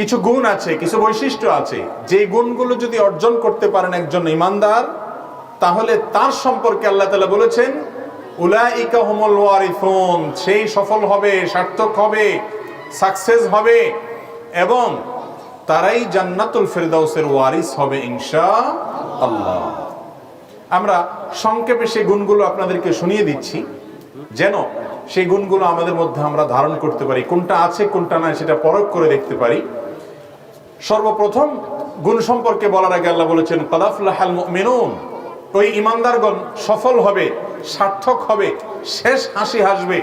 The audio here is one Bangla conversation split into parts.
কিছু গুণ আছে, কিছু বৈশিষ্ট্য আছে। যে গুণগুলো যদি অর্জন করতে পারেন একজন ইমানদার, তাহলে তার সম্পর্কে আল্লাহ তালা বলেছেন, উলাইকা হুমুল ওয়ারিফুন সেই সফল হবে, সার্থক হবে, সাকসেস হবে, এবং তারাই জান্নাতুল ফেরদাউসের ওয়ারিস হবে ইনশা আল্লাহ। আমরা সংক্ষেপে সেই গুণগুলো আপনাদেরকে শুনিয়ে দিচ্ছি, যেন সেই গুণগুলো আমাদের মধ্যে আমরা ধারণ করতে পারি, কোনটা আছে, কোনটা নাই, সেটা পরখ করে দেখতে পারি। সর্বপ্রথম গুণ সম্পর্কে বলার আগে আল্লাহ বলেছেন কাদাফুল্লাহাল মেনুন ওই ইমানদারগণ সফল হবে, সার্থক হবে, শেষ হাসি হাসবে।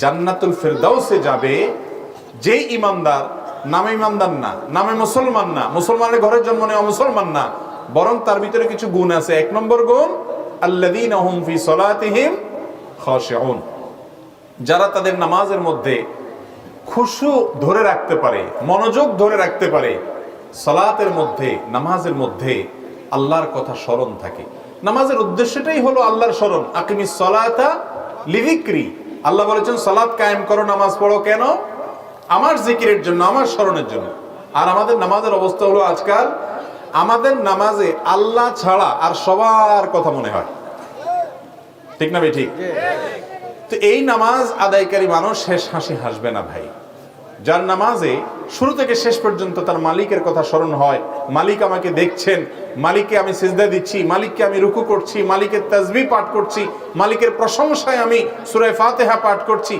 জান্নাতুল ফেরদাউসে যাবে, যেই ইমানদার নামে ইমানদার না, নামে মুসলমান না, মুসলমানের ঘরের জন্ম নেওয়া মুসলমান না, বরং তার ভিতরে কিছু গুণ আছে। এক নম্বর গুণ, আল্লাযীনা হুম ফি সলাতিহিম খাশিউন। যারা তাদের নামাজের মধ্যে খুশু ধরে রাখতে পারে, মনোযোগ ধরে রাখতে পারে, সলাতের মধ্যে, নামাজের মধ্যে আল্লাহর কথা স্মরণ থাকে। নামাজের উদ্দেশ্যটাই হলো আল্লাহর স্মরণ। আকিমি সলাতা লিভিক্রি আল্লাহ বলেছেন সলাৎ কায়েম করো, নামাজ পড়ো কেন? আমার জিকিরের জন্য, আমার স্মরণের জন্য। আর আমাদের নামাজের অবস্থা হলো আজকাল, আমাদের নামাজে আল্লাহ ছাড়া আর সবার কথা মনে হয়। ঠিক না ভাই, ঠিক? তো এই নামাজ আদায়কারী মানুষ শেষ হাসি হাসবে না ভাই। যার নামাজে শুরু থেকে শেষ পর্যন্ত তার মালিকের কথা স্মরণ হয়, মালিক আমাকে দেখছেন, মালিককে আমি সিজদা দিচ্ছি, মালিককে আমি রুকু করছি, মালিকের তাজবি পাঠ করছি, মালিকের প্রশংসায় আমি সুরায় ফাতেহা পাঠ করছি।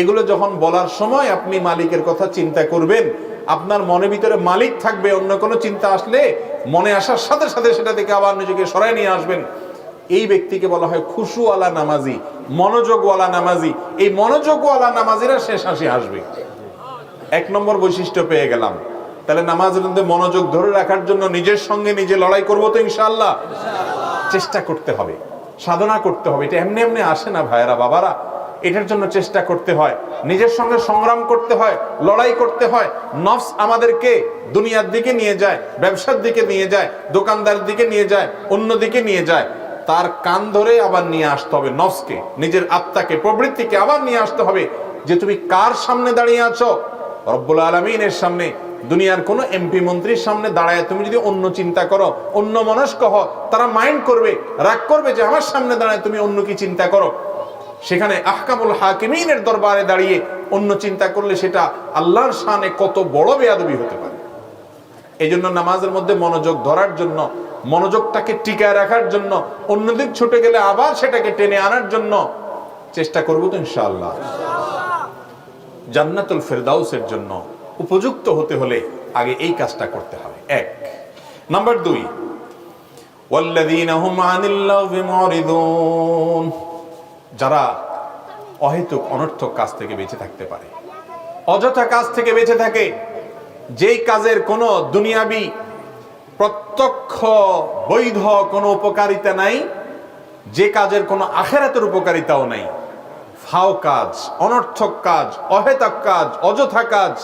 এগুলো যখন বলার সময় আপনি মালিকের কথা চিন্তা করবেন, আপনার মনের ভিতরে মালিক থাকবে, অন্য কোনো চিন্তা আসলে মনে আসার সাথে সাথে সেটা থেকে আবার নিজেকে সরাই নিয়ে আসবেন। এই ব্যক্তিকে বলা হয় খুশুওয়ালা নামাজি, মনোযোগওয়ালা নামাজি। এই মনোযোগওয়ালা নামাজিরা শেষ হাসি হাসবে। এক নম্বর বৈশিষ্ট্য পেয়ে গেলাম। তাহলে নামাজের মধ্যে মনোযোগ ধরে রাখার জন্য নিজের সঙ্গে নিজে লড়াই করব তো ইনশাআল্লাহ। চেষ্টা করতে হবে। সাধনা করতে হবে। এটা এমনি এমনি আসে না ভাইয়েরা, বাবারা। এটার জন্য চেষ্টা করতে হয়। নিজের সঙ্গে সংগ্রাম করতে হয়, লড়াই করতে হয়। নফস আমাদেরকে দুনিয়ার দিকে নিয়ে যায়, ব্যবসার দিকে নিয়ে যায় দোকানদার দিকে নিয়ে যায় অন্য দিকে নিয়ে যায়। তার কান ধরে আবার নিয়ে আসতে হবে নফসকে, নিজের আত্মাকে, প্রবৃত্তিকে আবার নিয়ে আসতে হবে। যে তুমি কার সামনে দাঁড়িয়ে আছো? রব্বুল আলমিনের সামনে, দুনিয়ার কোনো এমপি মন্ত্রীর সামনে দাঁড়ায় তুমি যদি অন্য চিন্তা করো, অন্য মনস্ক হও, তারা মাইন্ড করবে, রাগ করবে যে আমার সামনে দাঁড়ায় তুমি অন্য কি চিন্তা করো। সেখানে আহকামুল হাকিমিনের দরবারে দাঁড়িয়ে অন্য চিন্তা করলে সেটা আল্লাহর শানে কত বড় বেয়াদবি হতে পারে। এই জন্য নামাজের মধ্যে মনোযোগ ধরার জন্য মনোযোগটাকে টিকায় রাখার জন্য, অন্যদিক ছুটে গেলে আবার সেটাকে টেনে আনার জন্য চেষ্টা করব তো ইনশাল্লাহ জান্নাতুল ফেরদাউসের জন্য উপযুক্ত হতে হলে আগে এই কাজটা করতে হবে। এক। নাম্বার দুই। যারা অহেতুক, অনর্থক কাজ থেকে বেঁচে থাকতে পারে। অযথা কাজ থেকে বেঁচে থাকে। যেই কাজের কোনো দুনিয়াবি প্রত্যক্ষ, বৈধ কোনো উপকারিতা নাই, যে কাজের কোনো আখেরাতের উপকারিতাও নাই। ফাও কাজ, অনর্থক কাজ, অহেতক কাজ, অযথা কাজ,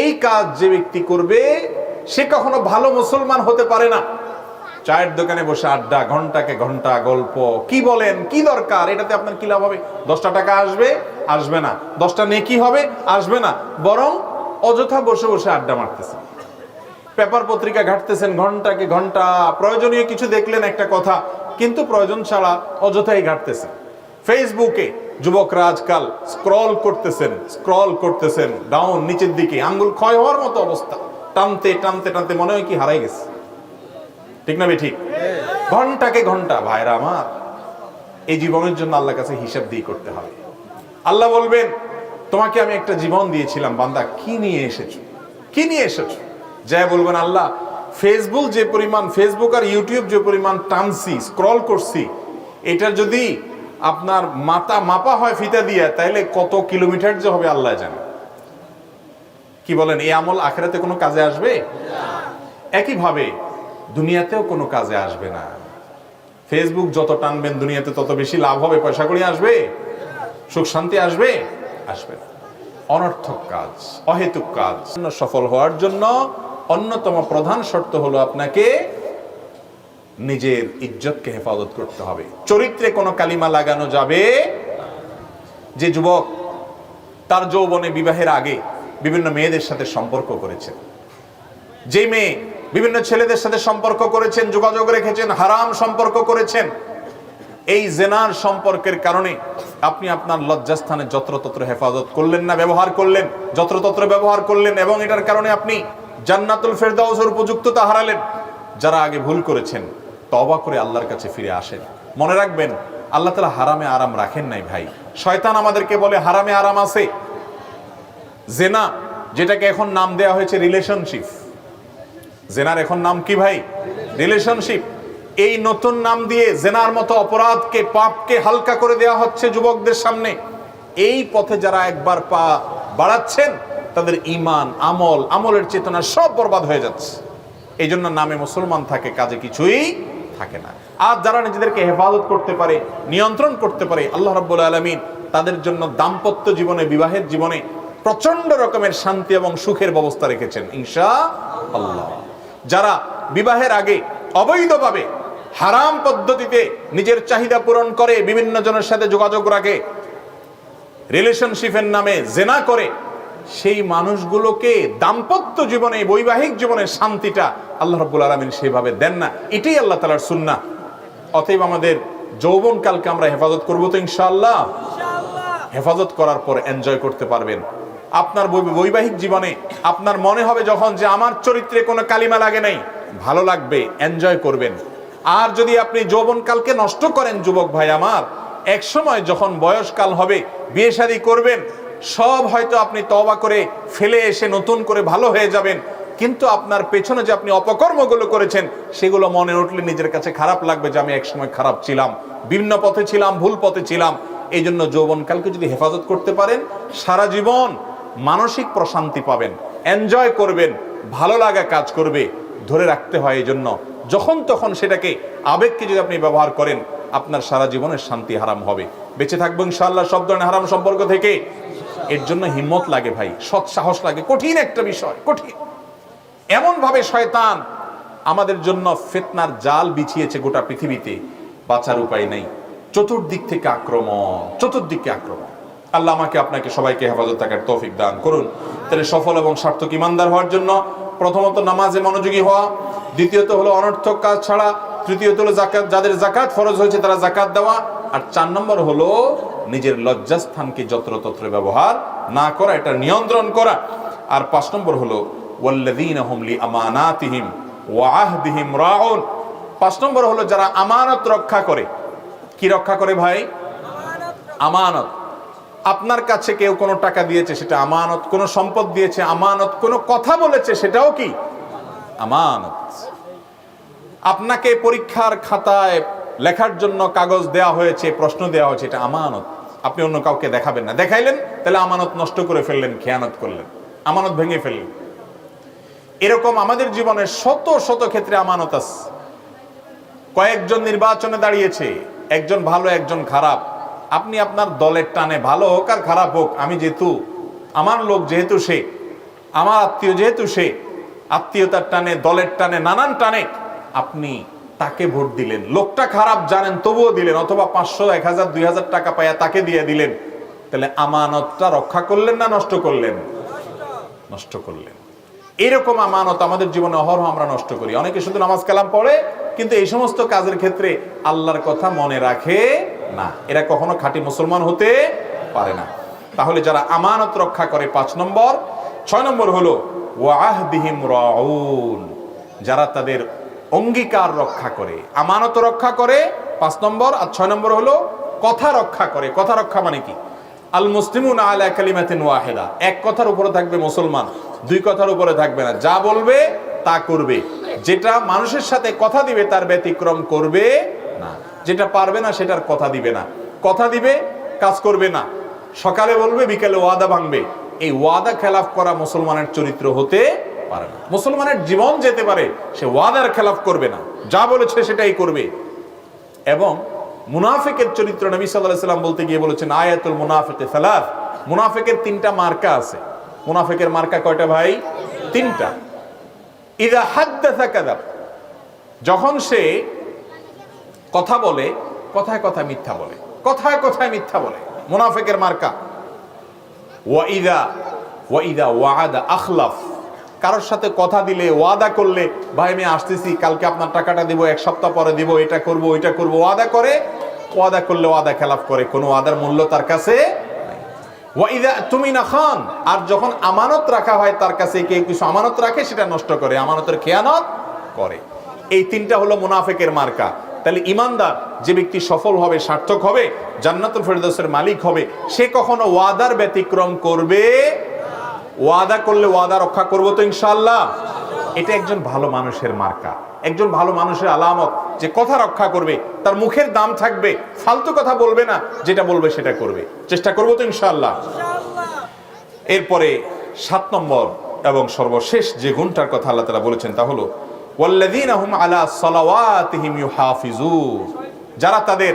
এই কাজ যে ব্যক্তি করবে, সে কখনো ভালো মুসলমান হতে পারে না। চায়ের দোকানে বসে আড্ডা, ঘন্টাকে ঘণ্টা, গল্প, কি বলেন, কি দরকার, এটাতে আপনার কি লাভ হবে? দশটা টাকা আসবে আসবে না। দশটা নেকি হবে, আসবে না। বরং অযথা বসে বসে আড্ডা মারতেছেন পেপার পত্রিকা ঘাটতেছেন ঘন্টাকে ঘণ্টা। প্রয়োজনীয় কিছু দেখলেন একটা কথা, কিন্তু প্রয়োজন ছাড়া অযথাই ঘাটতেছেন। ফেসবুকে যুবকরা আজকাল স্ক্রল করতেছেন স্ক্রল করতেছেন, ডাউন, নিচের দিকে, আঙ্গুল ক্ষয় হওয়ার মতো অবস্থা। টানতে টানতে টানতে মনে হয় কি হারাই গেছে। ঠিক না ঠিক? ঘন্টাকে ঘণ্টা, ভাইরা আমার। এই জীবনের জন্য আল্লাহ কাছে হিসাব দিয়ে করতে হবে। আল্লাহ বলবেন, তোমাকে আমি একটা জীবন দিয়েছিলাম, বান্দা, কি নিয়ে এসেছ? কি নিয়ে এসেছ? যাই বলবেন আল্লাহ ফেসবুক যে পরিমাণ ফেসবুক আর ইউটিউব যে পরিমাণ টানছি স্ক্রল করছি এটা যদি আপনার মাথা মাপা হয় ফিতা দিয়ে তাইলে কত কিলোমিটার যে হবে আল্লাহ জানে। কি বলেন এই আমল আখেরাতে কোনো কাজে আসবে? একইভাবে দুনিয়াতেও কোনো কাজে আসবে না। ফেসবুক যত টানবেন দুনিয়াতে তত বেশি লাভ হবে পয়সা করি আসবে সুখ শান্তি আসবে আসবে না। অনর্থক কাজ অহেতুক কাজ সফল হওয়ার জন্য অন্যতম প্রধান শর্ত হলো আপনাকে নিজের ইজ্জতকে হেফাজত করতে হবে। চরিত্রে কোনো কালিমা লাগানো যাবে যে যুবক তার যৌবনে বিবাহের আগে বিভিন্ন মেয়েদের সাথে সম্পর্ক করেছেন। যে মেয়ে বিভিন্ন ছেলেদের সাথে সম্পর্ক করেছেন, যোগাযোগ রেখেছেন, হারাম সম্পর্ক করেছেন, এই জেনার সম্পর্কের কারণে আপনি আপনার লজ্জাস্থানে যত্রতত্র হেফাজত করলেন না, ব্যবহার করলেন, যত্রতত্র ব্যবহার করলেন এবং এটার কারণে আপনি জান্নাতুল ফেরদাউসের উপযুক্ততা হারালেন। যারা আগে ভুল করেছেন তবা করে আল্লাহর কাছে ফিরে আসেন। মনে রাখবেন, আল্লাহ তালা হারামে আরাম রাখেন নাই ভাই। শয়তান আমাদেরকে বলে, হারামে আরাম আছে। জেনা, যেটাকে এখন নাম দেয়া হয়েছে রিলেশনশিপ জেনার এখন নাম কি ভাই? রিলেশনশিপ এই নতুন নাম দিয়ে জেনার মতো অপরাধকে, পাপকে হালকা করে দেওয়া হচ্ছে যুবকদের সামনে। এই পথে যারা একবার পা বাড়াচ্ছেন তাদের ইমান আমল, আমলের চেতনা সব বরবাদ হয়ে যাচ্ছে। এই জন্য নামে মুসলমান থাকে, কাজে কিছুই থাকে না। আর যারা নিজেদেরকে হেফাজত করতে পারে, নিয়ন্ত্রণ করতে পারে, আল্লাহ রাব্বুল আলমিন তাদের জন্য দাম্পত্য জীবনে, বিবাহের জীবনে প্রচণ্ড রকমের শান্তি এবং সুখের ব্যবস্থা রেখেছেন ইনশা আল্লাহ যারা বিবাহের আগে অবৈধভাবে হারাম পদ্ধতিতে নিজের চাহিদা পূরণ করে, বিভিন্ন জনের সাথে যোগাযোগ রাখে, রিলেশনশিপের নামে জেনা করে সেই মানুষগুলোকে দাম্পত্য জীবনে বৈবাহিক জীবনের শান্তিটা আল্লাহ রব্বুল আলমিন সেভাবে দেন না। এটাই আল্লাহ তালার সুন্না অতএব আমাদের যৌবনকালকে আমরা হেফাজত করব তো ইনশাআল্লাহ। হেফাজত করার পর এনজয় করতে পারবেন। আপনার বৈবাহিক জীবনে আপনার মনে হবে যখন যে আমার চরিত্রে কোনো কালিমা লাগে নাই ভালো লাগবে এনজয় করবেন। আর যদি আপনি যৌবনকালকে নষ্ট করেন যুবক ভাই আমার এক সময় যখন বয়সকাল হবে বিয়ে শাদী করবেন সব হয়তো আপনি তবা করে ফেলে এসে নতুন করে ভালো হয়ে যাবেন। কিন্তু আপনার পেছনে যে আপনি অপকর্মগুলো করেছেন, সেগুলো মনে উঠলে নিজের কাছে খারাপ লাগবে যে আমি একসময় খারাপ ছিলাম। বিভিন্ন পথে ছিলাম, ভুল পথে ছিলাম। এই জন্য যৌবনকালকে যদি হেফাজত করতে পারেন, সারা জীবন মানসিক প্রশান্তি পাবেন এনজয় করবেন, ভালো লাগা কাজ করবে, ধরে রাখতে হয় এই জন্য যখন তখন সেটাকে আবেগকে যদি আপনি ব্যবহার করেন, আপনার সারা জীবনের শান্তি হারাম হবে। বেঁচে থাকব ইনশাআল্লাহ সব ধরনের হারাম সম্পর্ক থেকে। এর জন্য হিম্মত লাগে ভাই, সৎ সাহস লাগে, কঠিন একটা বিষয়, কঠিন। এমন ভাবে শয়তান আমাদের জন্য ফেতনার জাল বিছিয়েছে গোটা পৃথিবীতে, বাঁচার উপায় নেই। চতুর্দিক থেকে আক্রমণ, চতুর্দিকে আক্রমণ। আল্লাহ আমাকে আপনাকে সবাইকে হেফাজত থাকার তৌফিক দান করুন। তাহলে সফল এবং সার্থক ইমানদার হওয়ার জন্য প্রথমত নামাজে মনোযোগী হওয়া, দ্বিতীয়ত হলো অনর্থক কাজ ছাড়া, তৃতীয়ত হলো যাদের জাকাত ফরজ হয়েছে তারা জাকাত দেওয়া, আর চার নম্বর হলো নিজের লজ্জাস্থানকে যত্রতত্র ব্যবহার না করা, এটা নিয়ন্ত্রণ করা। আর পাঁচ নম্বর হলো পাঁচ নম্বর হলো, যারা আমানত রক্ষা করে। কি রক্ষা করে ভাই? আমানত। আপনার কাছে কেউ কোনো টাকা দিয়েছে, সেটা আমানত, কোনো সম্পদ দিয়েছে, আমানত, কোনো কথা বলেছে, সেটাও কি? আমানত। আপনাকে পরীক্ষার খাতায় লেখার জন্য কাগজ দেওয়া হয়েছে, প্রশ্ন দেওয়া হয়েছে, এটা আমানত। আপনি অন্য কাউকে দেখাবেন না। দেখাইলেন, তাহলে আমানত নষ্ট করে ফেললেন, খেয়ানত করলেন। আমানত ভেঙে ফেললেন। এরকম আমাদের জীবনের শত শত ক্ষেত্রে আমানত আছে। কয়েকজন নির্বাচনে দাঁড়িয়েছে, একজন ভালো, একজন খারাপ। আপনি আপনার দলের টানে ভালো হোক আর খারাপ হোক, আমি যেহেতু, আমার লোক যেহেতু সে, আমার আত্মীয় যেহেতু সে, আত্মীয়তার টানে, দলের টানে, নানান টানে, আপনি তাকে ভোট দিলেন। লোকটা খারাপ জানেন, তবুও দিলেন, অথবা পাঁচশো, এক হাজার, দুই হাজার টাকা পাইয়া তাকে দিয়ে দিলেন। তাহলে আমানতটা রক্ষা করলেন না নষ্ট করলেন? নষ্ট করলেন। এরকম আমানত আমাদের জীবনে অহরহ আমরা নষ্ট করি। অনেকে শুধু নামাজ কালাম পড়ে, কিন্তু এই সমস্ত কাজের ক্ষেত্রে আল্লাহর কথা মনে রাখে না। এরা কখনো খাঁটি মুসলমান হতে পারে না। তাহলে যারা আমানত রক্ষা করে, পাঁচ নম্বর। ছয় নম্বর হলো, ওয়াহদিহিম রাউন। যারা তাদের অঙ্গীকার রক্ষা করে, আমানত রক্ষা করে, পাঁচ নম্বর আর ছয় নম্বর হলো কথা রক্ষা করে। কথা রক্ষা মানে কি? আল মুসলিমুন আলা কালিমাতিন ওয়াহিদা। এক কথার উপরে থাকবে মুসলমান, দুই কথার উপরে থাকবে না। যা বলবে, তা করবে। যেটা মানুষের সাথে কথা দিবে, তার ব্যতিক্রম করবে না। যেটা পারবে না, সেটার কথা দিবে না। কথা দিবে, কাজ করবে না। সকালে বলবে, বিকালে ওয়াদা ভাঙবে। এই ওয়াদা খেলাফ করা মুসলমানের চরিত্র হতে পারে না। মুসলমানের জীবন যেতে পারে, সে ওয়াদার খেলাফ করবে না। যা বলেছে সেটাই করবে। এবং মুনাফিকের চরিত্র নবী সাল্লাহ সাল্লাম বলতে গিয়ে বলেছেন, আয়াতুল মুনাফিকে সালাফ মুনাফিকের তিনটা মার্কা আছে। মুনাফিকের মার্কা কয়টা ভাই? তিনটা। ইদা হাদ্দাসা কাদাব। যখন সে কথা বলে, কথায় কথায় মিথ্যা বলে। কথায় কথায় মিথ্যা বলে। মুনাফিকের মার্কা। ওয়া ইদা ওয়াইদা ওয়াদা আখলাফ। কারোর সাথে কথা দিলে, ওয়াদা করলে, ভাই, আমি আসতেছি, কালকে আপনার টাকাটা দিব, এক সপ্তাহ পরে দিব, এটা করব, ওইটা করব। ওয়াদা করে, ওয়াদা করলে ওয়াদা খেলাফ করে, কোনো ওয়াদার মূল্য তার কাছে তুমি না খান, আর যখন আমানত রাখা হয় তার কাছে কেউ কিছু আমানত রাখে, সেটা নষ্ট করে, আমানতের খেয়ানত করে। এই তিনটা হলো মুনাফেকের মার্কা। তাহলে ইমানদার, যে ব্যক্তি সফল হবে, সার্থক হবে, জান্নাতুল ফেরদৌসের মালিক হবে, সে কখনো ওয়াদার ব্যতিক্রম করবে ওয়াদা করলে ওয়াদা রক্ষা করব তো ইনশাল্লাহ এটা একজন ভালো মানুষের মার্কা একজন ভালো মানুষের আলামত যে কথা রক্ষা করবে তার মুখের দাম থাকবে ফালতু কথা বলবে না যেটা বলবে সেটা করবে। চেষ্টা করব তো ইনশাল্লাহ এরপরে সাত নম্বর এবং সর্বশেষ যে গুণটার কথা আল্লাহ তালা বলেছেন তা হলো যারা তাদের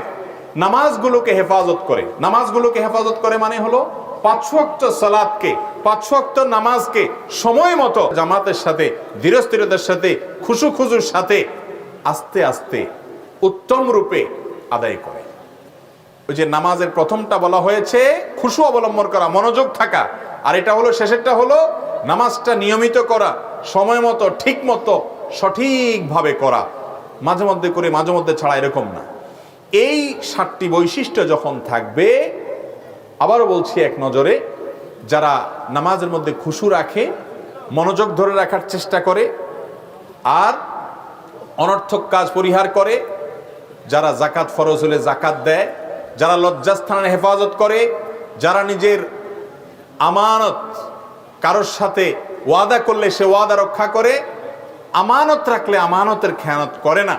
নামাজগুলোকে হেফাজত করে নামাজগুলোকে হেফাজত করে মানে হলো পাঁচ ওয়াক্ত সালাতকে পাঁচ ওয়াক্ত নামাজকে সময় মতো জামাতের সাথে, ধীরস্থিরতার সাথে খুশু খুজুর সাথে, আস্তে আস্তে, উত্তম রূপে আদায় করে। ওই যে নামাজের প্রথমটা বলা হয়েছে, খুশু অবলম্বন করা, মনোযোগ থাকা। আর এটা হলো, শেষেরটা হলো, নামাজটা নিয়মিত করা, সময় মতো, ঠিক মতো, সঠিকভাবে করা। মাঝে মধ্যে করে, মাঝে মধ্যে ছাড়া এরকম না। এই সাতটি বৈশিষ্ট্য যখন থাকবে আবারও বলছি এক নজরে, যারা নামাজের মধ্যে খুশু রাখে, মনোযোগ ধরে রাখার চেষ্টা করে, আর অনর্থক কাজ পরিহার করে, যারা জাকাত ফরজ হলে জাকাত দেয়, যারা লজ্জাস্থানের হেফাজত করে, যারা নিজের আমানত কারোর সাথে ওয়াদা করলে সে ওয়াদা রক্ষা করে, আমানত রাখলে আমানতের খেয়ানত করে না।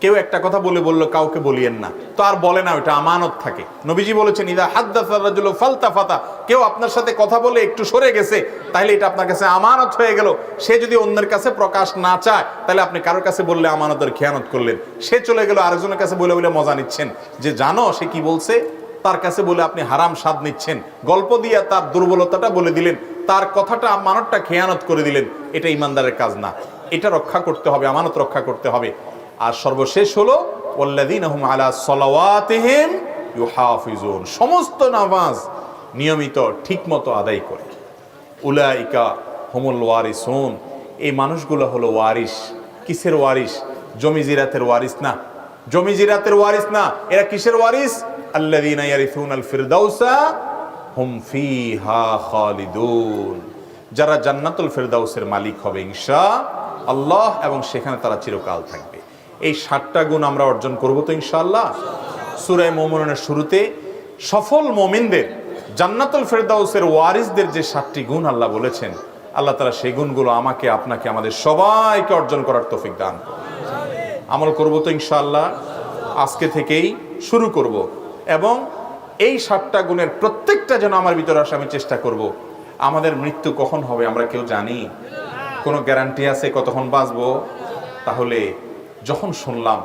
কেউ একটা কথা বলে বলল, কাউকে বলিয়েন না। তো আর বলে না ওটা আমানত থাকে। নবীজি বলেছেন, ইদা হাদ্দাফারাজুল ফালতা ফাতা কেউ আপনার সাথে কথা বলে একটু সরে গেছে তাহলে এটা আপনার কাছে আমানত হয়ে গেল। সে যদি অন্যের কাছে প্রকাশ না চায় তাহলে আপনি কারোর কাছে বললে আমানতের খেয়ানত করলেন। সে চলে গেল আরেকজনের কাছে বলে বলে মজা নিচ্ছেন। যে জানো, সে কি বলছে? তার কাছে বলে আপনি হারাম স্বাদ নিচ্ছেন। গল্প দিয়ে তার দুর্বলতাটা বলে দিলেন। তার কথাটা, আমানতটা খেয়ানত করে দিলেন। এটা ইমানদারের কাজ না। এটা রক্ষা করতে হবে, আমানত রক্ষা করতে হবে। আর সর্বশেষ হলো ওয়াল্লাযীনাহুম আলা সালাওয়াতিহিম সমস্ত নামাজ নিয়মিত, ঠিকমতো আদায় করে। উলাইকা হুমুল ওয়ারিসুন। এই মানুষগুলো হলো ওয়ারিস কিসের ওয়ারিস জমি জিরাতের ওয়ারিস না। জমি জিরাতের ওয়ারিস না। এরা কিসের ওয়ারিস ফিরদাউসা হুম যারা জান্নাতুল ফেরদাউসের মালিক হবে ইনশা আল্লাহ, এবং সেখানে তারা চিরকাল থাকবে। এই সাতটা গুণ আমরা অর্জন করব তো ইনশাল্লাহ সুরায় মোমনের শুরুতে সফল মোমিনদের, জান্নাতুল ফেরদাউসের ওয়ারিসদের যে সাতটি গুণ আল্লাহ বলেছেন, আল্লাহ তারা সেই গুণগুলো আমাকে, আপনাকে, আমাদের সবাইকে অর্জন করার তৌফিক দান আমল করব তো ইনশাল্লাহ আজকে থেকেই শুরু করব এবং এই সাতটা গুণের প্রত্যেকটা যেন আমার ভিতরে আসে, আমি চেষ্টা করব। আমাদের মৃত্যু কখন হবে আমরা কেউ জানি? কোনো গ্যারান্টি আছে কতক্ষণ বাঁচবো? তাহলে যখন শুনলাম,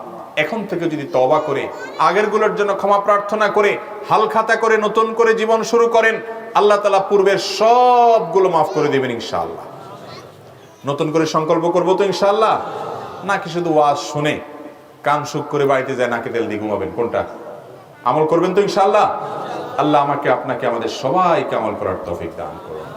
এখন থেকে যদি তবা করে আগেরগুলোর জন্য ক্ষমা প্রার্থনা করে, হাল খাতা করে, নতুন করে জীবন শুরু করেন, আল্লাহ তালা পূর্বের সবগুলো মাফ করে দেবেন ইনশাআল্লাহ। নতুন করে সংকল্প করব তো ইনশাআল্লাহ? নাকি শুধু ওয়াজ শুনে কান সুখ করে বাড়িতে যায়, নাকি তেল দিয়ে ঘুমাবেন? কোনটা? আমল করবেন তো ইনশাআল্লাহ? আল্লাহ আমাকে, আপনাকে, আমাদের সবাইকে আমল করার তৌফিক দান করুন।